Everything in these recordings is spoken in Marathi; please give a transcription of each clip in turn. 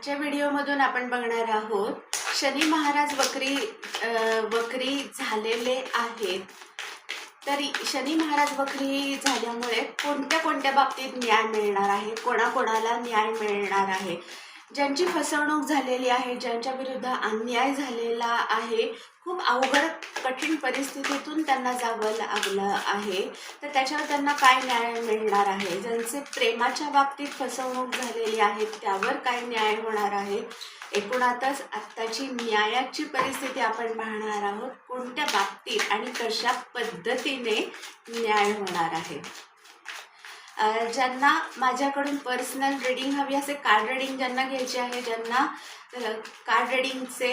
आजच्या व्हिडिओमधून आपण बघणार आहोत शनी महाराज वक्री वक्री झालेले आहेत. तर शनी महाराज वक्री झाल्यामुळे कोणत्या कोणत्या बाबतीत न्याय मिळणार आहे? कोणाकोणाला न्याय मिळणार आहे? ज्यांची फसवणूक झालेली आहे ज्यांच्या विरुद्ध अन्याय झालेला आहे खूप अवघड कठीण परिस्थितीतून त्यांना जावं लागलं आहे. तर त्याच्यावर त्यांना काय न्याय मिळणार आहे? ज्यांचे प्रेमाच्या बाबतीत फसवणूक झालेली आहे त्यावर काय न्याय होणार आहे? एकूणातच आत्ताची न्यायाची परिस्थिती आपण पाहणार आहोत. कोणत्या बाबतीत आणि कशा पद्धतीने न्याय होणार आहे? ज्यांना माझ्याकडून पर्सनल रीडिंग हवी असे कार्ड रीडिंग ज्यांना घ्यायचे आहे ज्यांना कार्ड रीडिंगचे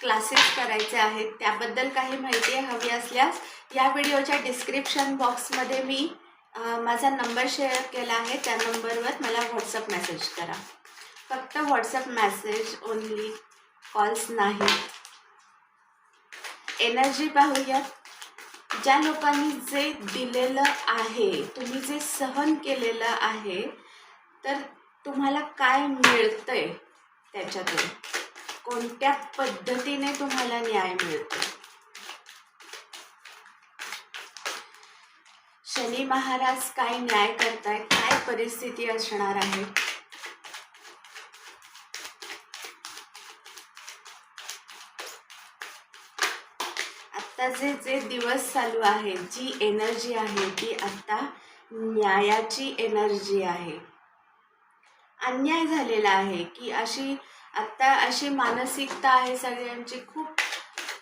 क्लासेस करायचे आहेत त्याबद्दल काही माहिती हवी असल्यास या व्हिडिओच्या डिस्क्रिप्शन बॉक्समध्ये मी माझा नंबर शेअर केला आहे त्या नंबरवर मला व्हॉट्सअप मेसेज करा. फक्त व्हॉट्सअप मेसेज ओनली कॉल्स नाही. एनर्जी पाहूयात. ज्या लोकांनी जे दिलेलं आहे तुम्ही जे सहन केलेलं आहे तर तुम्हाला काय मिळतंय त्याच्यातून? कोणत्या पद्धतीने तुम्हाला न्याय मिळतो शनी महाराज काय न्याय करताय काय परिस्थिती असणार आहे? आत्ताचे जे जे दिवस चालू आहे जी एनर्जी आहे ती आत्ता न्यायाची एनर्जी आहे. अन्याय झालेला आहे की अशी आत्ता अशी मानसिकता आहे सगळ्यांची खूप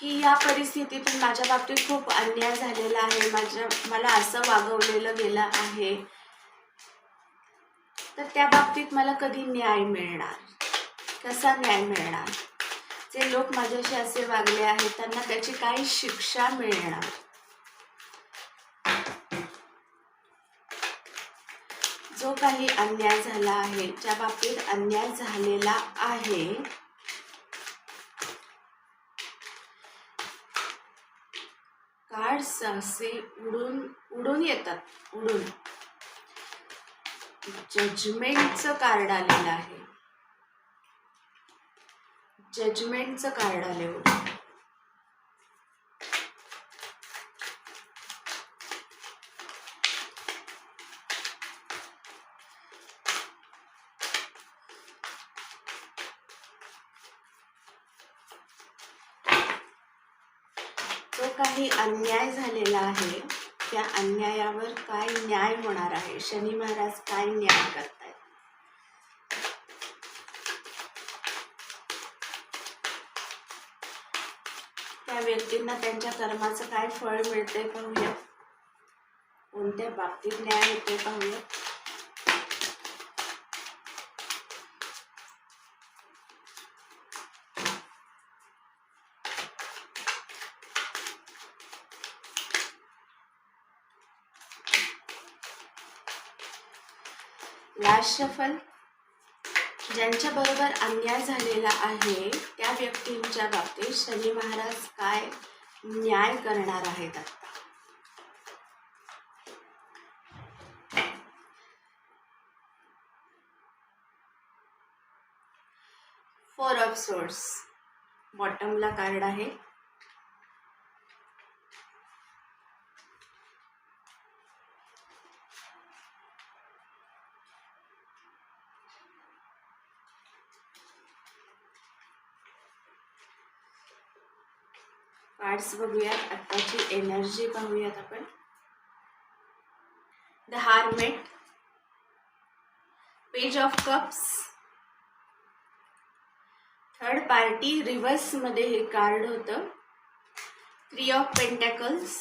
की या परिस्थितीतून माझ्या बाबतीत खूप अन्याय झालेला आहे माझ्या मला असं वागवलेलं गेलं आहे. तर त्या बाबतीत मला कधी न्याय मिळणार? कसा न्याय मिळणार? जे लोक माझ्याशी असे वागले आहेत त्यांना त्याची काही शिक्षा मिळणार. जो काही अन्याय झाला आहे ज्या बाबतीत अन्याय झालेला आहे कार्ड्स असे उडून उडून येतात उडून. जजमेंटचं कार्ड आलेलं आहे. जजमेंटचं कार्ड आले होते जो काही अन्याय झालेला आहे त्या अन्यायावर काय न्याय होणार आहे? शनी महाराज काय न्याय करतात? व्यक्तींना त्यांच्या कर्माचं काय फळ मिळते पाहूया. कोणत्या बाबतीत न्याय होते पाहूया. लास्ट शफल ज्यांच्याबरोबर अन्याय झालेला आहे त्या व्यक्तींच्या बाबतीत शनी महाराज काय न्याय करणार आहेत आता? फोर ऑफ सोर्स बॉटमला कार्ड आहे. कार्ड्स बघूयात. आत्ताची एनर्जी पाहूयात आपण. The hermit page of cups third party रिव्हर्समध्ये हे कार्ड होतं. Three of pentacles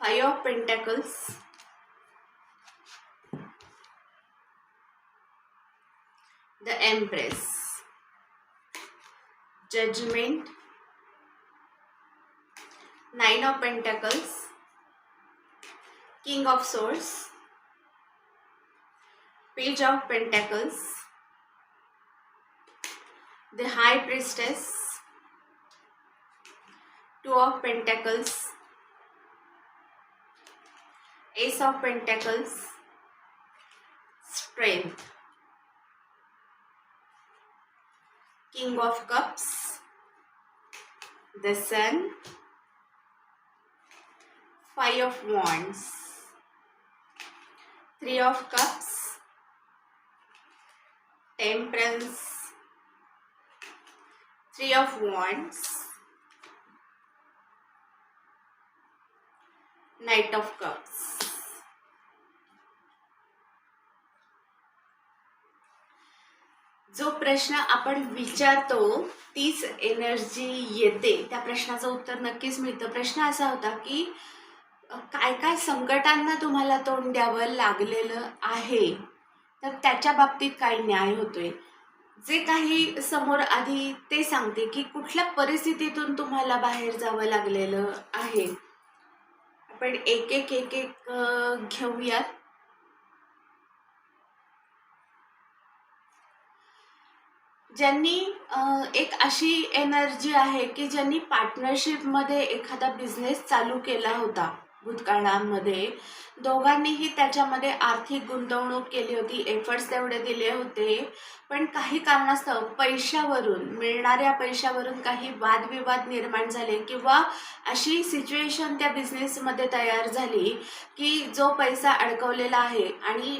five of pentacles the empress judgment nine of pentacles king of swords page of pentacles the high priestess two of pentacles ace of pentacles strength king of cups the sun five of wands three of cups temperance three of wands knight of cups जो प्रश्न आपण विचारतो तीच एनर्जी येते. त्या प्रश्नाचं उत्तर नक्कीच मिळतं. प्रश्न असा होता की काय काय संकटांना तुम्हाला तोंड द्यावं लागलेलं आहे? तर त्याच्या बाबतीत काय न्याय होतोय. जे काही समोर आधी ते सांगते की कुठल्या परिस्थितीतून तुम्हाला बाहेर जावं लागलेलं आहे? आपण एक एक एक एक घेऊयात. ज्यांनी एक अशी एनर्जी आहे की ज्यांनी पार्टनरशिपमध्ये एखादा बिझनेस चालू केला होता. भूतकाळामध्ये. दोघांनीही त्याच्यामध्ये आर्थिक गुंतवणूक केली होती एफर्ट्स तेवढे दिले होते. पण काही कारणास्तव पैशावरून मिळणाऱ्या पैशावरून काही वादविवाद निर्माण झाले किंवा अशी सिच्युएशन त्या बिझनेसमध्ये तयार झाली की जो पैसा अडकवलेला आहे आणि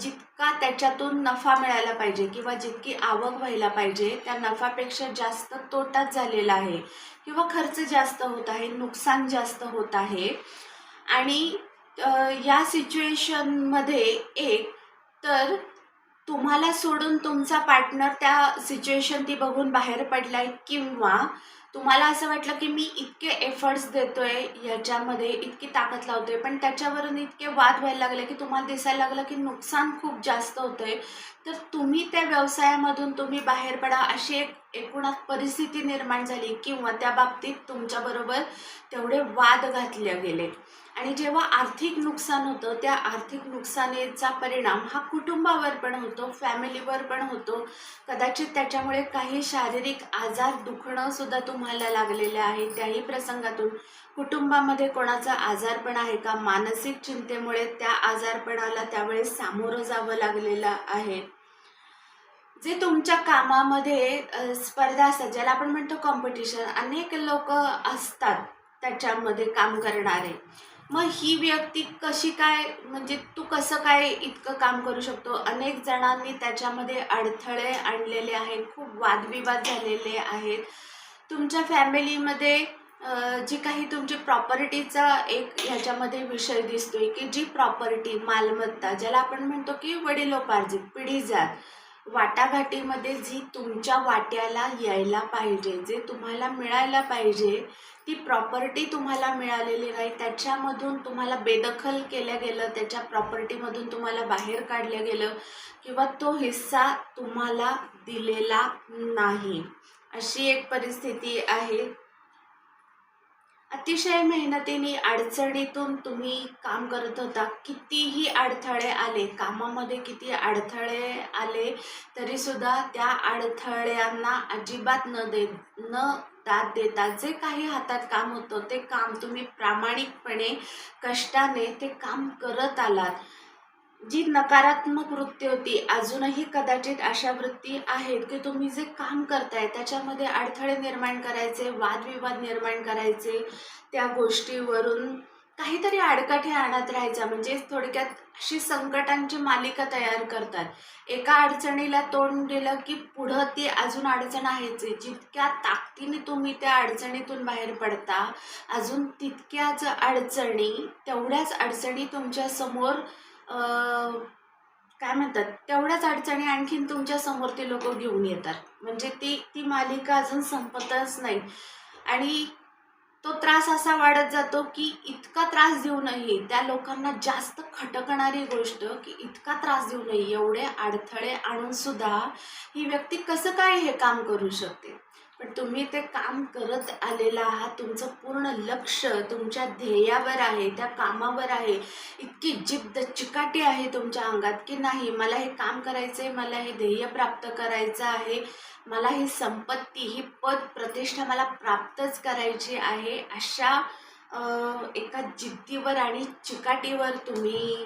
जितका त्याच्यातून नफा मिळायला पाहिजे किंवा जितकी आवक व्हायला पाहिजे त्या नफापेक्षा जास्त तोटाच झालेला आहे किंवा खर्च जास्त होत आहे नुकसान जास्त होत आहे. आणि या सिच्युएशनमध्ये एक तर तुम्हाला सोडून तुमचा पार्टनर त्या सिच्युएशन ती बघून बाहेर पडलाय किंवा तुम्हाला असं वाटलं की मी इतके एफर्ट्स देतोय याच्यामध्ये इतकी ताकद लावतोय पण त्याच्यावरून इतके वाद व्हायला लागले की तुम्हाला दिसायला लागलं की नुकसान खूप जास्त होतंय. तर तुम्ही त्या व्यवसायामधून तुम्ही बाहेर पडा अशी एक एकूणात परिस्थिती निर्माण झाली किंवा त्या बाबतीत तुमच्याबरोबर तेवढे वाद घातले गेले आणि जेव्हा आर्थिक नुकसान होतं त्या आर्थिक नुकसानीचा परिणाम हा कुटुंबावर पण होतो फॅमिलीवर पण होतो. कदाचित त्याच्यामुळे काही शारीरिक आजार दुखणं सुद्धा तुम्हाला लागलेले आहे त्याही प्रसंगातून कुटुंबामध्ये कोणाचा आजारपण आहे का? मानसिक चिंतेमुळे त्या आजारपणाला त्यावेळेस सामोरं जावं लागलेलं आहे. जे तुमच्या कामामध्ये स्पर्धा असतात ज्याला आपण म्हणतो कॉम्पिटिशन अनेक लोक असतात त्याच्यामध्ये काम करणारे. मग ही व्यक्ती कशी काय म्हणजे तू कसं काय इतकं काम करू शकतो? अनेक जणांनी त्याच्यामध्ये अडथळे आणलेले आहेत खूप वादविवाद झालेले आहेत. तुमच्या फॅमिलीमध्ये जी काही तुमची प्रॉपर्टीचा एक ह्याच्यामध्ये विषय दिसतोय की जी प्रॉपर्टी मालमत्ता ज्याला आपण म्हणतो की वडिलोपार्जित पिढीजात वाटाघाटीमध्ये जी तुमच्या वाट्याला यायला पाहिजे जे तुम्हाला मिळायला पाहिजे ती प्रॉपर्टी तुम्हाला मिळालेली नाही. त्याच्यामधून तुम्हाला बेदखल केलं गेलं त्याच्या प्रॉपर्टीमधून तुम्हाला बाहेर काढलं गेलं किंवा तो हिस्सा तुम्हाला दिलेला नाही. अशी एक परिस्थिती आहे. अतिशय मेहनतीने अडचणीतून तुम्ही काम करत होता. कितीही अडथळे आले कामामध्ये किती अडथळे आले तरीसुद्धा त्या अडथळ्यांना अजिबात न दे न दाद देता जे काही हातात काम होतं ते काम तुम्ही प्रामाणिकपणे कष्टाने ते काम करत आलात. जी नकारात्मक वृत्ती होती अजूनही कदाचित अशा वृत्ती आहेत की तुम्ही जे काम करताय त्याच्यामध्ये अडथळे निर्माण करायचे वादविवाद निर्माण करायचे त्या गोष्टीवरून काहीतरी आडकाठी आणत राहायचा. म्हणजे थोडक्यात अशी संकटांची मालिका तयार करतात. एका अडचणीला तोंड दिलं की पुढं ती अजून अडचण आहेच. जितक्या ताकदीने तुम्ही त्या अडचणीतून बाहेर पडता अजून तितक्याच अडचणी तेवढ्याच अडचणी तुमच्यासमोर काय म्हणतात तेवढ्याच अडचणी आणखीन तुमच्यासमोर ते लोक घेऊन येतात. म्हणजे ती ती मालिका अजून संपतच नाही. आणि तो त्रास असा वाढत जातो की इतका त्रास देऊनही त्या लोकांना जास्त खटकणारी गोष्ट की इतका त्रास देऊनही एवढे अडथळे आणून सुद्धा ही व्यक्ती कसं काय हे काम करू शकते? पण तुम्ही ते काम करत आलेला आहात तुमचं पूर्ण लक्ष तुमच्या ध्येयावर आहे त्या कामावर आहे. इतकी जिद्द चिकाटी आहे तुमच्या अंगात की नाही मला हे काम करायचं आहे मला हे ध्येय प्राप्त करायचं आहे मला ही संपत्ती ही पद प्रतिष्ठा मला प्राप्तच करायची आहे अशा एका जिद्दीवर आणि चिकाटीवर तुम्ही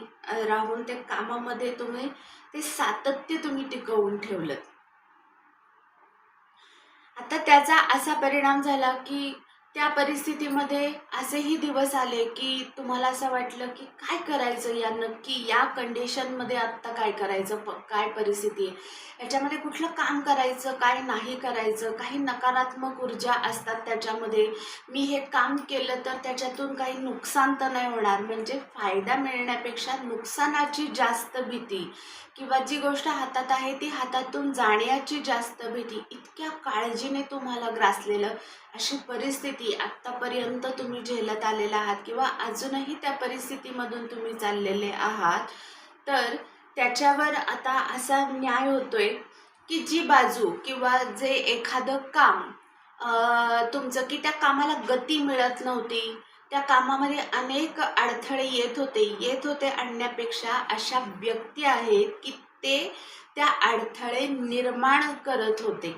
राहून ते कामामध्ये तुम्ही ते सातत्य तुम्ही टिकवून ठेवलं आता त्याचा असा परिणाम झाला की त्या परिस्थितीमध्ये असेही दिवस आले की तुम्हाला असं वाटलं की काय करायचं या नक्की या कंडिशनमध्ये आत्ता काय करायचं प काय परिस्थिती आहे? याच्यामध्ये कुठलं काम करायचं काय नाही करायचं? काही नकारात्मक ऊर्जा असतात त्याच्यामध्ये. मी हे काम केलं तर त्याच्यातून काही नुकसान तर नाही होणार. म्हणजे फायदा मिळण्यापेक्षा नुकसानाची जास्त भीती किंवा जी गोष्ट हातात आहे ती हातातून जाण्याची जास्त भीती इतक्या काळजीने तुम्हाला ग्रासलेलं अशी परिस्थिती आत्तापर्यंत तुम्ही झेलत आलेला आहात किंवा अजूनही त्या परिस्थितीमधून तुम्ही चाललेले आहात तर त्याच्यावर आता असा न्याय होतोय की जी बाजू किंवा जे एखादं काम तुमचं की त्या कामाला गती मिळत नव्हती त्या कामामध्ये अनेक अडथळे येत होते येत होते आणण्यापेक्षा अशा व्यक्ती आहेत की ते त्या अडथळे निर्माण करत होते.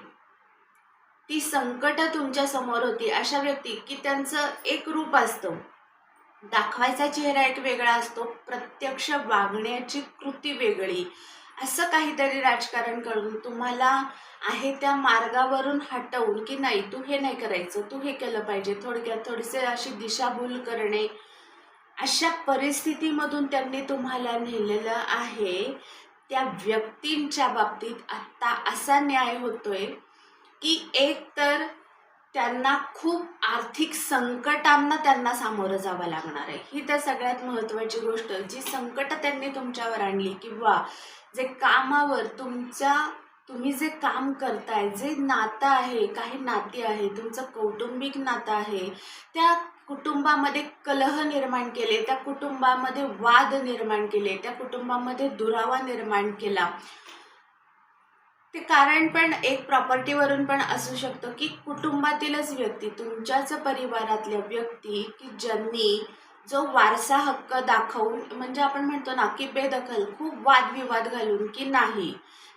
ती संकट तुमच्यासमोर होती अशा व्यक्ती की त्यांचं एक रूप असतं. दाखवायचा चेहरा एक वेगळा असतो प्रत्यक्ष वागण्याची कृती वेगळी. असं काहीतरी राजकारण करून तुम्हाला आहे त्या मार्गावरून हटवून की नाही तू हे नाही करायचं तू हे केलं पाहिजे थोडक्यात थोडीसे अशी दिशाभूल करणे. अशा परिस्थितीमधून त्यांनी तुम्हाला नेलेलं आहे. त्या व्यक्तींच्या बाबतीत आत्ता असा न्याय होतोय की एक तर त्यांना खूप आर्थिक संकटांना त्यांना सामोरं जावं लागणार आहे. ही तर सगळ्यात महत्त्वाची गोष्ट. जी संकटं त्यांनी तुमच्यावर आणली किंवा जे कामावर तुमच्या तुम्ही जे काम करताय जे नातं आहे काही नाती आहे तुमचं कौटुंबिक नातं आहे त्या कुटुंबामध्ये कलह निर्माण केले त्या कुटुंबामध्ये वाद निर्माण केले त्या कुटुंबामध्ये दुरावा निर्माण केला. ते कारण पण एक प्रॉपर्टीवरून पण असू शकतं की कुटुंबातीलच व्यक्ती तुमच्याच परिवारातल्या व्यक्ती की ज्यांनी जो वारसा हक्क दाखवून म्हणजे आपण म्हणतो ना की बेदखल खूप वादविवाद घालून की नाही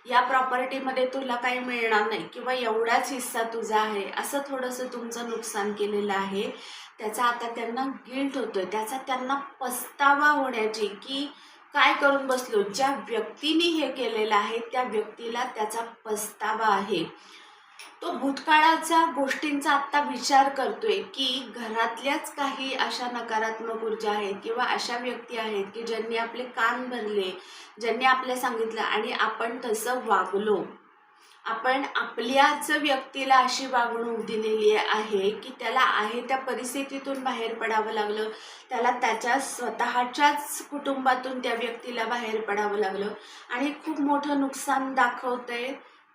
या प्रॉपर्टीमध्ये तुला काही मिळणार नाही किंवा एवढाच हिस्सा तुझा आहे असं थोडंसं तुमचं नुकसान केलेलं आहे त्याचा आता त्यांना गिल्ट होतोय. त्याचा त्यांना पस्तावा होण्याची की काय करून बसलो? ज्या व्यक्तीने हे केलेलं आहे त्या व्यक्तीला त्याचा पस्तावा आहे. तो भूतकाळाच्या गोष्टींचा आत्ता विचार करतोय की घरातल्याच काही अशा नकारात्मक ऊर्जा आहेत किंवा अशा व्यक्ती आहेत की ज्यांनी आपले कान भरले ज्यांनी आपल्या सांगितलं आणि आपण तसं वागलो. आपण आपल्याच व्यक्तीला अशी वागणूक दिलेली आहे की त्याला आहे त्या परिस्थितीतून बाहेर पडावं लागलं. त्याला त्याच्या स्वतःच्याच कुटुंबातून त्या व्यक्तीला बाहेर पडावं लागलं. आणि खूप मोठं नुकसान दाखवतंय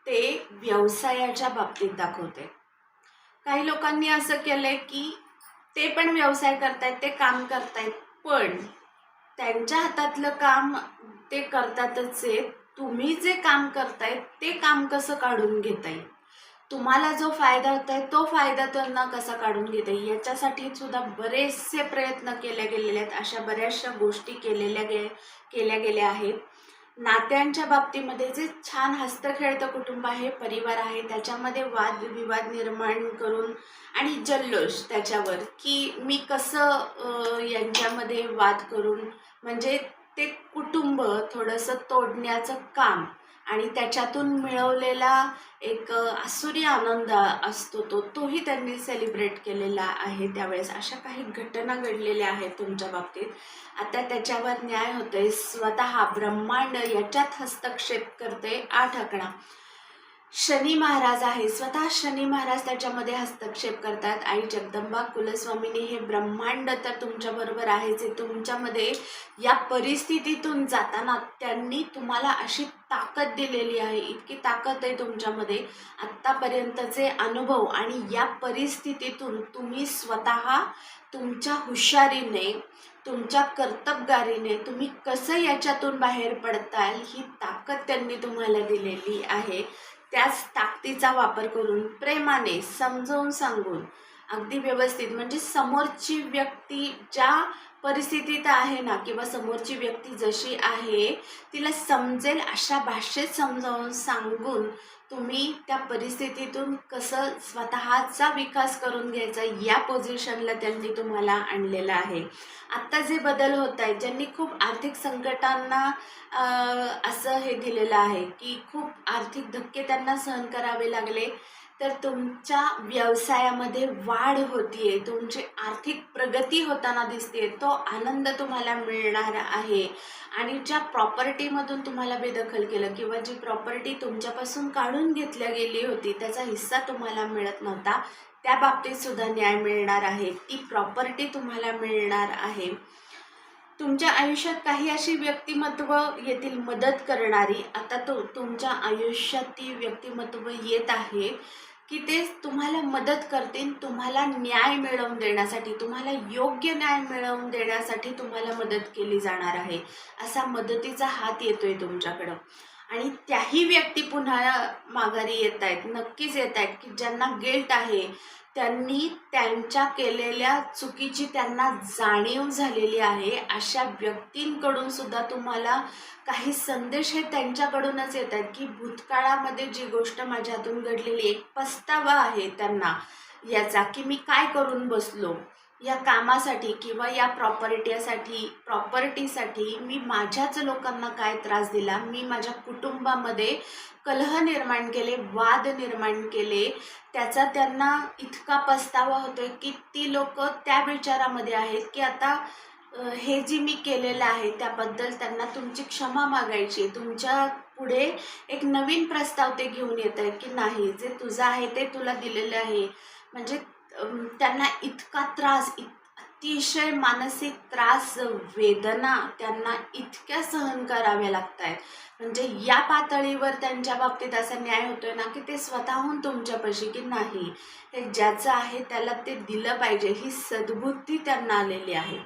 ते व्यवसायाच्या बाबतीत दाखवते काही लोकांनी असं केलं आहे की ते पण व्यवसाय करतायत ते काम करतायत पण त्यांच्या हातातलं काम ते करतातच आहे तुम्ही जे काम करताय ते काम कसं काढून घेता येईल तुम्हाला जो फायदा होत आहे तो फायदा त्यांना कसा काढून घेता येईल याच्यासाठी सुद्धा बरेचसे प्रयत्न केले गेलेले आहेत अशा बऱ्याचशा गोष्टी केलेल्या गे केल्या गेल्या आहेत. नात्यांच्या बाबतीमध्ये जे छान हस्तखेळतं कुटुंब आहे परिवार आहे त्याच्यामध्ये वादविवाद निर्माण करून आणि जल्लोष त्याच्यावर की मी कसं यांच्यामध्ये वाद करून म्हणजे ते कुटुंब थोडंसं तोडण्याचं काम आणि त्याच्यातून मिळवलेला एक आसुरी आनंद असतो तो तोही त्यांनी सेलिब्रेट केलेला आहे त्यावेळेस. अशा काही घटना घडलेल्या आहेत तुमच्या बाबतीत. आता त्याच्यावर न्याय होतोय. स्वतः ब्रह्मांड याच्यात हस्तक्षेप करते आठ आकडा शनी महाराज आहे. स्वतः शनी महाराज त्याच्यामध्ये हस्तक्षेप करतात. आई जगदंबा कुलस्वामीने हे ब्रह्मांड तर तुमच्याबरोबर आहे आहे तुमच्यामध्ये या परिस्थितीतून जाताना त्यांनी तुम्हाला अशी ताकद दिलेली आहे. इतकी ताकद आहे तुमच्यामध्ये. आत्तापर्यंतचे अनुभव आणि या परिस्थितीतून तुम्ही स्वतः तुमच्या हुशारीने तुमच्या कर्तबगारीने तुम्ही कसं याच्यातून बाहेर पडताल ही ताकद त्यांनी तुम्हाला दिलेली आहे. त्याच ताकदीचा वापर करून प्रेमाने समजवून सांगून अगदी व्यवस्थित म्हणजे समोरची व्यक्ती ज्या परिस्थितीत आहे ना किंवा समोरची व्यक्ती जशी आहे तिला समजेल अशा भाषेत समजावून सांगून तुम्ही त्या परिस्थितीतून कसं स्वतःचा विकास करून घ्यायचा या पोझिशनला त्यांनी तुम्हाला आणलेलं आहे. आत्ता जे बदल होत आहेत ज्यांनी खूप आर्थिक संकटांना असं हे दिलेलं आहे की खूप आर्थिक धक्के त्यांना सहन करावे लागले तर तुमच्या व्यवसायामध्ये वाढ होतीये. तुमची आर्थिक प्रगती होताना दिसते तो आनंद तुम्हाला मिळणार आहे. आणि ज्या प्रॉपर्टीमधून तुम्हाला बेदखल केलं किंवा जी प्रॉपर्टी तुमच्यापासून काढून घेतल्या गेली होती त्याचा हिस्सा तुम्हाला मिळत नव्हता त्या बाबतीत सुद्धा न्याय मिळणार आहे. ती प्रॉपर्टी तुम्हाला मिळणार आहे. तुमच्या आयुष्यात काही अशी व्यक्तिमत्व येतील मदत करणारी आता तो तुमच्या आयुष्यात ती व्यक्तिमत्व येत आहे की ते तुम्हाला मदत करतील तुम्हाला न्याय मिळवून देण्यासाठी तुम्हाला योग्य न्याय मिळवून देण्यासाठी तुम्हाला मदत केली जाणार आहे असा मदतीचा हात येतोय तुमच्याकडं. आणि त्याही व्यक्ती पुन्हा माघारी येत आहेत नक्कीच येत आहेत की ज्यांना गिल्ट आहे त्यांनी त्यांच्या केलेल्या चुकीची त्यांना जाणीव झालेली आहे. अशा व्यक्तींकडून सुद्धा तुम्हाला काही संदेश हे त्यांच्याकडूनच येत आहेत की भूतकाळामध्ये जी गोष्ट माझ्या हातून घडलेली एक पस्तावा आहे त्यांना. याचा की मी काय करून बसलो? या कामासाठी किंवा या प्रॉपर्टीसाठी प्रॉपर्टीसाठी मी माझ्याच लोकांना काय त्रास दिला? मी माझ्या कुटुंबामध्ये कलह निर्माण केले वाद निर्माण केले. त्याचा त्यांना इतका पस्तावा होतोय की ती लोक त्या विचारामध्ये आहेत की आता हे जी मी केलेलं आहे त्याबद्दल त्यांना तुमची क्षमा मागायची. तुमच्यापुढे एक नवीन प्रस्ताव ते घेऊन येत आहेत की नाही जे तुझं आहे ते तुला दिलेलं आहे. म्हणजे त्यांना इतका त्रास इत अतिशय मानसिक त्रास वेदना त्यांना इतक्या सहन कराव्या लागत आहेत म्हणजे या पातळीवर त्यांच्या बाबतीत असा न्याय होतोय ना की ते स्वतःहून तुमच्यापाशी की नाही. हे ज्याचं आहे त्याला ते दिलं पाहिजे ही सद्बुद्धी त्यांना आलेली आहे.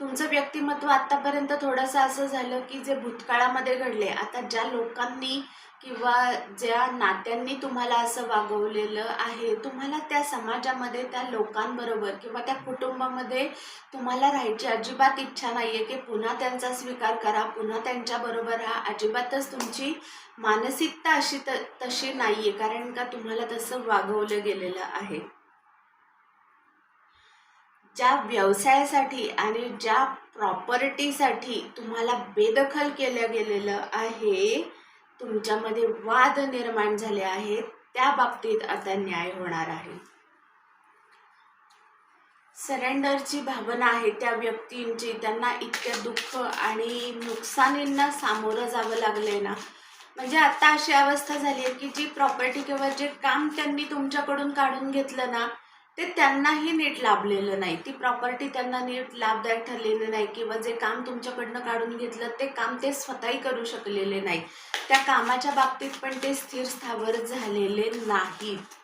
तुमचं व्यक्तिमत्व आत्तापर्यंत थोडंसं असं झालं की जे भूतकाळामध्ये घडले आता ज्या लोकांनी किंवा ज्या नात्यांनी तुम्हाला असं वागवलेलं आहे तुम्हाला त्या समाजामध्ये त्या लोकांबरोबर किंवा त्या कुटुंबामध्ये तुम्हाला राहायची अजिबात इच्छा नाही आहे की पुन्हा त्यांचा स्वीकार करा पुन्हा त्यांच्याबरोबर राहा. अजिबातच तुमची मानसिकता अशी त तशी नाही आहे कारण का तुम्हाला तसं वागवलं गेलेलं आहे. ज्या व्यवसायासाठी आणि ज्या प्रॉपर्टीसाठी तुम्हाला बेदखल केलं गेलेलं आहे तुमच्यामध्ये वाद निर्माण झाले आहेत त्या बाबतीत आता न्याय होणार आहे. सरेंडरची भावना आहे त्या व्यक्तींची त्यांना इतक्या दुःख आणि नुकसानींना सामोरं जावं लागलंय ना. म्हणजे आता अशी अवस्था झाली आहे की जी प्रॉपर्टी किंवा जे काम त्यांनी तुमच्याकडून काढून घेतलं ना ते त्यांनाही नीट लाभलेलं नाही. ती प्रॉपर्टी त्यांना नीट लाभदायक ठरलेली नाही किंवा जे काम तुमच्याकडनं काढून घेतलं ते काम ते स्वतःही करू शकलेले नाही. त्या कामाच्या बाबतीत पण ते स्थिर स्थावर झालेले नाहीत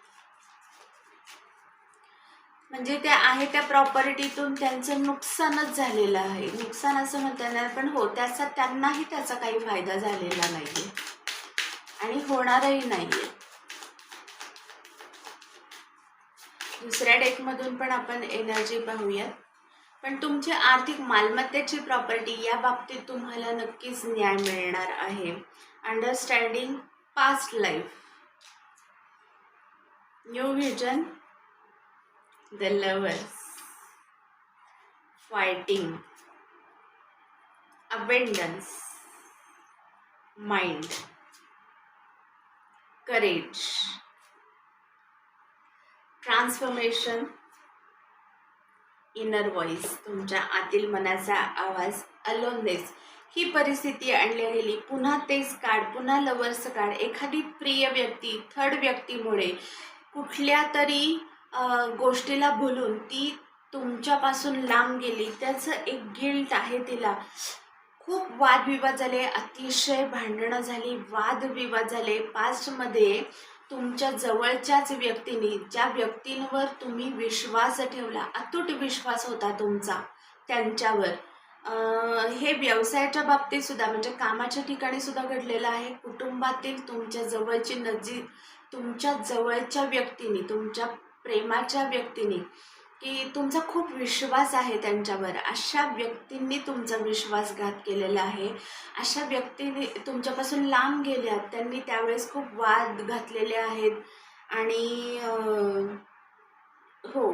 म्हणजे ते आहे त्या प्रॉपर्टीतून त्यांचं नुकसानच झालेलं आहे. नुकसान असं म्हणता येणार पण हो त्याचा त्यांनाही त्याचा काही फायदा झालेला नाहीये. आणि होणारही नाहीये. दुसऱ्या डेकमधून पण आपण एनर्जी पाहूयात. पण तुमची आर्थिक मालमत्तेची प्रॉपर्टी या बाबतीत तुम्हाला नक्कीच न्याय मिळणार आहे. Understanding past life new vision the lovers fighting abundance mind courage transformation inner voice तुमच्या आतील मनाचा आवाज अलोननेस ही परिस्थिती आणली गेली पुन्हा तेच काढ पुन्हा लवर्स काढ. एखादी प्रिय व्यक्ती थर्ड व्यक्तीमुळे कुठल्या तरी गोष्टीला भुलून ती तुमच्यापासून लांब गेली त्याचं एक गिल्ट आहे तिला. खूप वादविवाद झाले अतिशय भांडणं झाली वादविवाद झाले. पास्टमध्ये तुमच्या जवळच्याच व्यक्तीने ज्या व्यक्तींवर तुम्ही विश्वास ठेवला अतूट विश्वास होता तुमचा त्यांच्यावर. हे व्यवसायाच्या बाबतीत सुद्धा म्हणजे कामाच्या ठिकाणी सुद्धा घडलेलं आहे. कुटुंबातील तुमच्या जवळची नजीक तुमच्या जवळच्या व्यक्तीने तुमच्या प्रेमाच्या व्यक्तीने की तुमचा खूप विश्वास आहे त्यांच्यावर. अशा व्यक्तींनी तुमचा विश्वासघात केलेला आहे. अशा व्यक्तीने तुमच्यापासून लांब गेल्या त्यांनी त्यावेळेस खूप वाद घातलेले आहेत. आणि हो.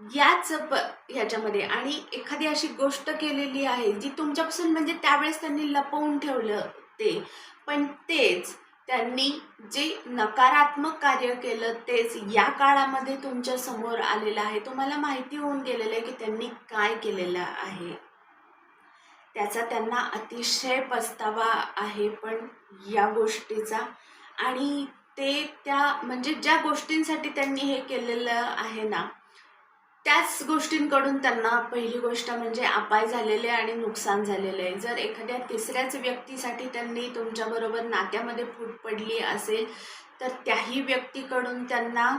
याच प ह्याच्यामध्ये आणि एखादी अशी गोष्ट केलेली आहे जी तुमच्यापासून म्हणजे त्यावेळेस त्यांनी लपवून ठेवलं ते. पण तेच त्यांनी जे नकारात्मक कार्य केलं तेच या काळामध्ये तुमच्यासमोर आलेलं आहे. तुम्हाला माहिती होऊन गेलेलं आहे की त्यांनी काय केलेलं आहे. त्याचा त्यांना अतिशय पस्तावा आहे पण या गोष्टीचा. आणि ते त्या म्हणजे ज्या गोष्टींसाठी त्यांनी हे केलेलं आहे ना त्याच गोष्टींकडून त्यांना पहिली गोष्ट म्हणजे अपाय झालेले आणि नुकसान झालेलं आहे. जर एखाद्या तिसऱ्याच व्यक्तीसाठी त्यांनी तुमच्याबरोबर नात्यामध्ये फूट पडली असेल तर त्याही व्यक्तीकडून त्यांना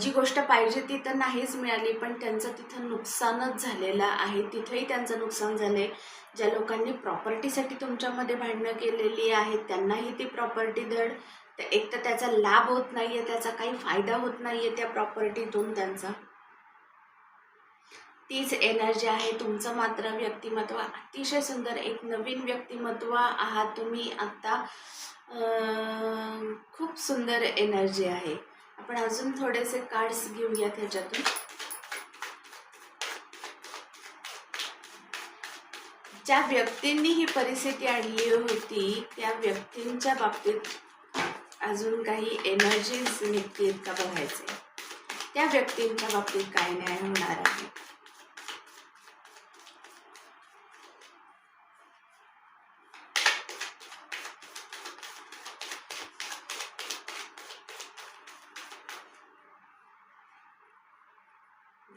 जी गोष्ट पाहिजे ती तर नाहीच मिळाली पण त्यांचं तिथं नुकसानच झालेलं आहे. तिथंही त्यांचं नुकसान झालं आहे ज्या लोकांनी प्रॉपर्टीसाठी तुमच्यामध्ये भांडणं केलेली आहेत त्यांनाही ती प्रॉपर्टी धड. एक तर त्याचा लाभ होत नाही आहे त्याचा काही फायदा होत नाही आहे त्या प्रॉपर्टीतून त्यांचा. तीच एनर्जी आहे तुमचं मात्र व्यक्तिमत्व. अतिशय सुंदर एक नवीन व्यक्तिमत्व आहात तुम्ही. आत्ता खूप सुंदर एनर्जी आहे. आपण अजून थोडेसे कार्ड्स घेऊयात ह्याच्यातून ज्या व्यक्तींनी ही परिस्थिती आणली होती त्या व्यक्तींच्या बाबतीत अजून काही एनर्जीज निघतील का बघायचे? त्या व्यक्तींच्या बाबतीत काय न्याय होणार आहे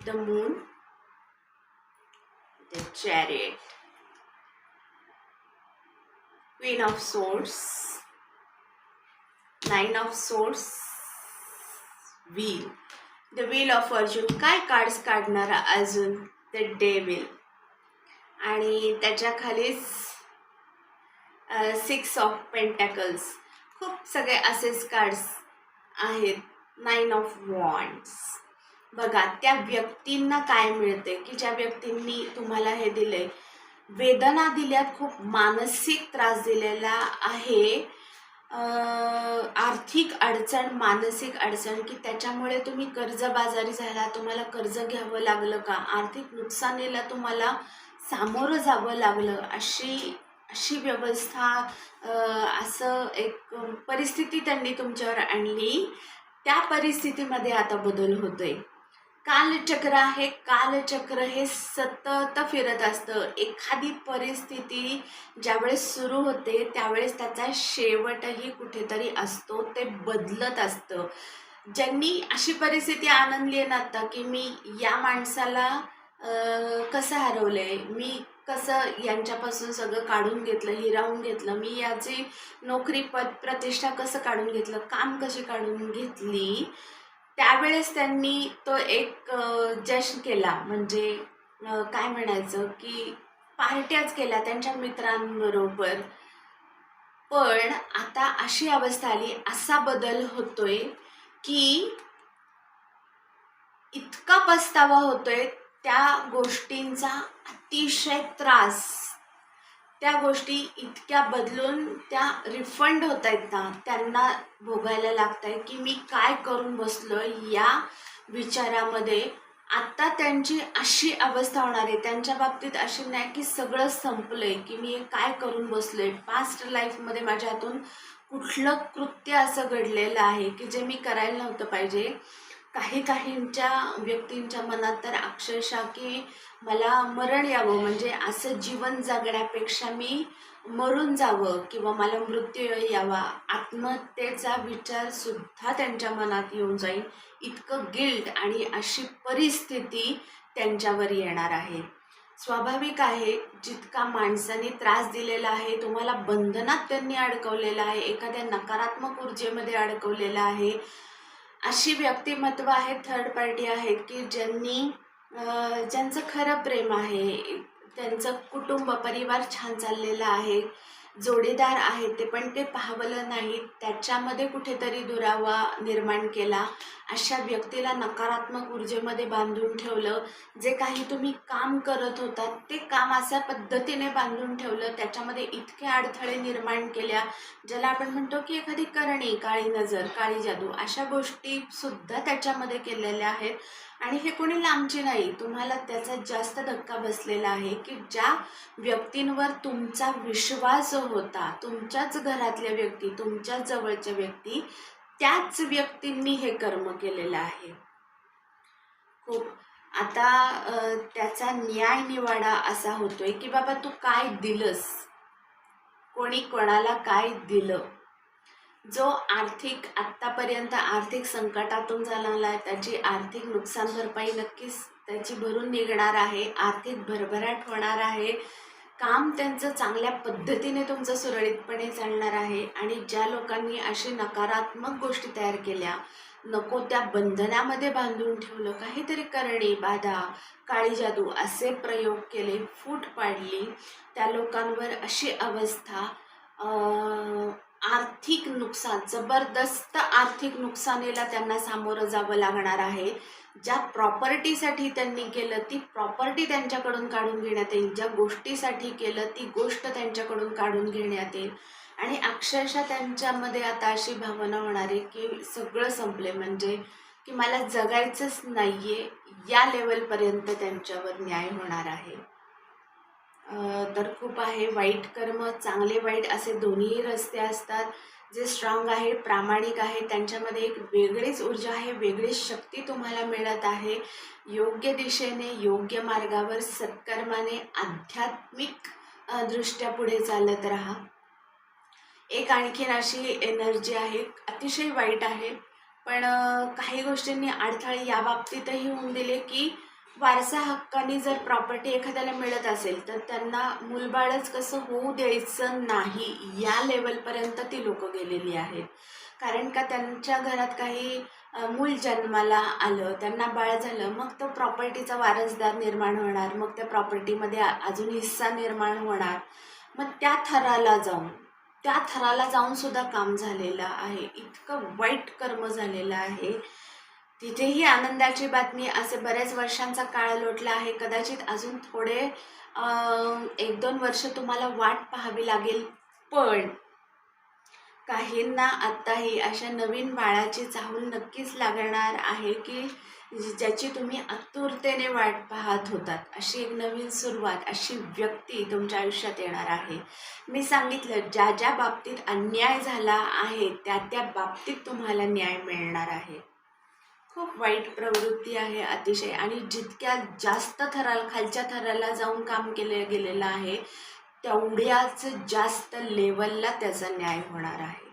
the moon, the chariot, queen of swords, nine of swords, wheel. The wheel of fortune काय कार्ड्स काढणार अजून? द डेविल आणि त्याच्या खालीच सिक्स ऑफ पेंटॅकल्स खूप सगळे असेच कार्ड्स आहेत. नाईन ऑफ वॉन्ड्स बघा त्या व्यक्तींना काय मिळते की ज्या व्यक्तींनी तुम्हाला हे दिले वेदना दिल्यात खूप मानसिक त्रास दिलेला आहे. आर्थिक अडचण मानसिक अडचण की त्याच्यामुळे तुम्ही कर्जबाजारी झाला तुम्हाला कर्ज घ्यावं लागलं का? आर्थिक नुकसानीला तुम्हाला सामोरं जावं लागलं. अशी अशी व्यवस्था असं एक परिस्थिती त्यांनी तुमच्यावर आणली. त्या परिस्थितीमध्ये आता बदल होतोय. कालचक्र आहे. कालचक्र हे सतत फिरत असतं. एखादी परिस्थिती ज्यावेळेस सुरू होते त्यावेळेस त्याचा शेवटही कुठेतरी असतो. ते बदलत असतं. ज्यांनी अशी परिस्थिती आणली आहे ना आता की मी या माणसाला कसं हरवलं आहे मी कसं यांच्यापासून सगळं काढून घेतलं हिरावून घेतलं? मी याची नोकरी पद प्रतिष्ठा कसं काढून घेतलं? काम कशी काढून घेतली? त्यावेळेस त्यांनी तो एक जश्न केला. म्हणजे काय म्हणायचं की पार्ट्याच केल्या त्यांच्या मित्रांबरोबर. पण आता अशी अवस्था आली असा बदल होतोय की इतका पस्तावा होतोय त्या गोष्टींचा अतिशय त्रास त्या गोष्टी इतक्या बदलून त्या रिफंड होत आहेत ना त्यांना भोगायला लागत आहे की मी काय करून बसलो या विचारामध्ये. आत्ता त्यांची अशी अवस्था होणार आहे त्यांच्या बाबतीत अशी नाही की सगळं संपलंय की मी काय करून बसलोय. पास्ट लाईफमध्ये माझ्या हातून कुठलं कृत्य असं घडलेलं आहे की जे मी करायला नव्हतं पाहिजे. काही काहींच्या व्यक्तींच्या मनात तर अक्षरशः की मला मरण यावं. म्हणजे असं जीवन जगण्यापेक्षा मी मरून जावं किंवा मला मृत्यू यावा. आत्महत्येचा विचार सुद्धा त्यांच्या मनात येऊन जाईल. इतकं गिल्ट आणि अशी परिस्थिती त्यांच्यावर येणार आहे. स्वाभाविक आहे जितका माणसाने त्रास दिलेला आहे तुम्हाला बंधनात त्यांनी अडकवलेलं आहे एखाद्या नकारात्मक ऊर्जेमध्ये अडकवलेलं आहे. अशी व्यक्तिमत्व आहेत थर्ड पार्टी आहेत की ज्यांनी ज्यांचं खरं प्रेम आहे त्यांचं कुटुंब परिवार छान चाललेला आहे. जोडीदार आहेत ते पण ते पाहवलं नाही त्याच्यामध्ये कुठेतरी दुरावा निर्माण केला. अशा व्यक्तीला नकारात्मक ऊर्जेमध्ये बांधून ठेवलं. जे काही तुम्ही काम करत होता ते काम अशा पद्धतीने बांधून ठेवलं. त्याच्यामध्ये इतके अडथळे निर्माण केल्या ज्याला आपण म्हणतो की एखादी करणी काळी नजर काळी जादू अशा गोष्टी सुद्धा त्याच्यामध्ये केलेल्या आहेत. आणि हे कोणी लांबचे नाही. तुम्हाला त्याचा जास्त धक्का बसलेला आहे की ज्या व्यक्तींवर तुमचा विश्वास होता तुमच्याच घरातल्या व्यक्ती तुमच्याच जवळच्या व्यक्ती त्याच व्यक्तींनी हे कर्म केलेलं आहे. खूप आता त्याचा न्याय निवाडा असा होतोय की बाबा तू काय दिलंस? कोणी कोणाला काय दिलं? जो आर्थिक आत्तापर्यंत आर्थिक संकटातून झालेला आहे त्याची आर्थिक नुकसान भरपाई नक्कीच त्याची भरून निघणार आहे आर्थिक भरभराट होणार आहे. काम त्यांचं चांगल्या पद्धतीने तुमचं सुरळीतपणे चालणार आहे आणि ज्या लोकांनी अशी नकारात्मक गोष्टी तयार केल्या नको त्या बंधनामध्ये बांधून ठेवलं काहीतरी करणे बाधा काळी जादू असे प्रयोग केले फूट पाडली त्या लोकांवर अशी अवस्था आर्थिक नुकसान जबरदस्त आर्थिक नुकसानीला त्यांना सामोरं जावं लागणार आहे. ज्या प्रॉपर्टीसाठी त्यांनी केलं ती प्रॉपर्टी त्यांच्याकडून काढून घेण्यात येईल. ज्या गोष्टीसाठी केलं ती गोष्ट त्यांच्याकडून काढून घेण्यात येईल. आणि अक्षरशः त्यांच्यामध्ये आता अशी भावना होणार आहे की सगळं संपले म्हणजे की मला जगायचंच नाही आहे या लेवलपर्यंत त्यांच्यावर न्याय होणार आहे. तर खूप आहे. वाईट कर्म चांगले वाईट असे दोन्ही रस्ते असतात. जे स्ट्रॉंग आहे प्रामाणिक आहे त्यांच्यामध्ये एक वेगळीच ऊर्जा आहे वेगळीच शक्ती तुम्हाला मिळत आहे. योग्य दिशेने योग्य मार्गावर सत्कर्माने आध्यात्मिक दृष्ट्या पुढे चालत राहा. एक आणखीन अशी एनर्जी आहे अतिशय वाईट आहे. पण काही गोष्टींनी अडथळे या बाबतीतही होऊन दिले की वारसा हक्काने जर प्रॉपर्टी एखाद्याला मिळत असेल तर त्यांना मूलबाळच कसं होऊ द्यायचं नाही या लेवलपर्यंत ती लोकं गेलेली आहेत. कारण का त्यांच्या घरात काही मूल जन्माला आलं त्यांना बाळ झालं मग तो प्रॉपर्टीचा वारसदार निर्माण होणार मग त्या प्रॉपर्टीमध्ये अजून हिस्सा निर्माण होणार. मग त्या थराला जाऊन त्या थराला जाऊन सुद्धा काम झालेलं आहे. इतकं वाईट कर्म झालेलं आहे. तिथेही आनंदाची बातमी. असे बऱ्याच वर्षांचा काळ लोटला आहे. कदाचित अजून थोडे एक दोन वर्ष तुम्हाला वाट पाहावी लागेल. पण काहींना आत्ताही अशा नवीन बाळाची चाहूल नक्कीच लागणार आहे की ज्याची तुम्ही आतुरतेने वाट पाहत होतात. अशी एक नवीन सुरुवात अशी व्यक्ती तुमच्या आयुष्यात येणार आहे. मी सांगितलं ज्या ज्या बाबतीत अन्याय झाला आहे त्या त्या बाबतीत तुम्हाला न्याय मिळणार आहे. खूप वाईट प्रवृत्ती आहे अतिशय. आणि जितक्या जास्त थरा खालच्या थराला जाऊन काम केले गेलेलं आहे तेवढ्याच जास्त लेवलला त्याचा न्याय होणार आहे.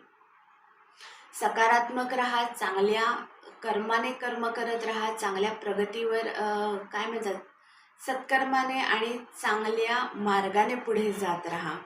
सकारात्मक राहा चांगल्या कर्माने कर्म करत राहा चांगल्या प्रगतीवर काय म्हणतात? सत्कर्माने आणि चांगल्या मार्गाने पुढे जात राहा.